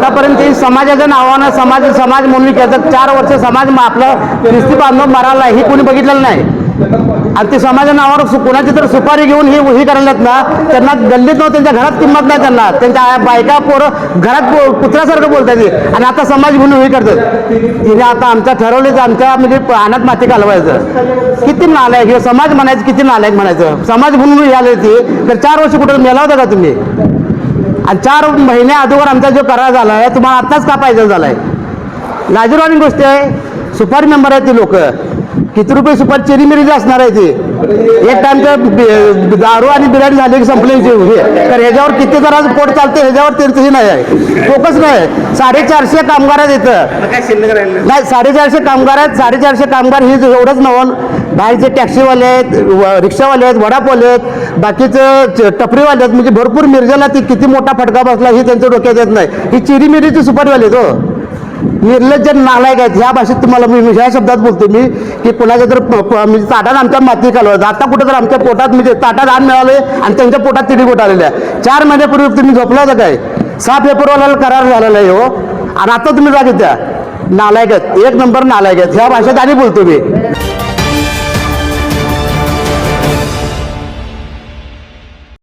आतापर्यंत ही समाजाच्या नावानं समाज समाज म्हणून केलं चार वर्ष समाज आपलं ख्रिस्ती बांधव मराला हे कोणी बघितलेलं नाही. आणि ते समाजाच्या नावावर कुणाची कोणाची तर सुपारी घेऊन हे हे करायला ना त्यांना गल्लीत नव्हतं त्यांच्या घरात किंमत नाही त्यांना. त्यांच्या बायका पोरं घरात कुत्र्यासारखं बोलतात ते. आणि आता समाज म्हणून हे करतात. तिने आता आमच्या ठरवलेच आमच्या म्हणजे प- अनाथ माती घालवायचं. किती नालायक हे समाज म्हणायचं किती नालायक म्हणायचं. समाज म्हणून हे आले ते. तर चार वर्ष कुठं मेला होता का तुम्ही? आणि चार महिने अगोदर आमचा जो करार झाला आहे तुम्हाला आत्ताच का पाहिजे झाला आहे लाजीरवाणी गोष्ट आहे सुपारी मेंबर आहेत ती लोक. किती रुपये सुपारी चिरीमिरीची असणार आहे ती? एक टाइमचं दारू आणि बिर्याणी झाली की संपल्याची हे तर ह्याच्यावर किती जणांचं पोट चालतं ह्याच्यावर त्यांचंही नाही आहे. फोकस नाही साडेचारशे कामगार आहेत इथं. नाही साडेचारशे कामगार आहेत. साडेचारशे कामगार ही एवढंच नव्हन बाहेरचे टॅक्सीवाले आहेत रिक्षावाले आहेत वडापवाले आहेत. बाकीचं टपरीवाले आहेत. म्हणजे भरपूर मिरजेला ती किती मोठा फटका बसला ही त्यांच्या डोक्यात येत नाही. ही चिरीमिरीची सुपारीवाले आहेत हो. निर्लज्ज नालायक आहेत. ह्या भाषेत तुम्हाला मी ह्या शब्दात बोलतो मी की कोणाच्या तर प- म्हणजे ताटात आमच्या माती कालवत आता कुठं तर आमच्या पोटात म्हणजे ताटात आण मिळाले आणि त्यांच्या पोटात तिडी बोट आलेल्या आहे. चार महिन्यापूर्वी तुम्ही झोपला होता काय? सहा पेपरवाल्याला करार झालेला आहे हो. आणि आता तुम्ही जागे त्या नालायक आहेत. एक नंबर नालायक आहेत. ह्या भाषेत आणि बोलतो मी.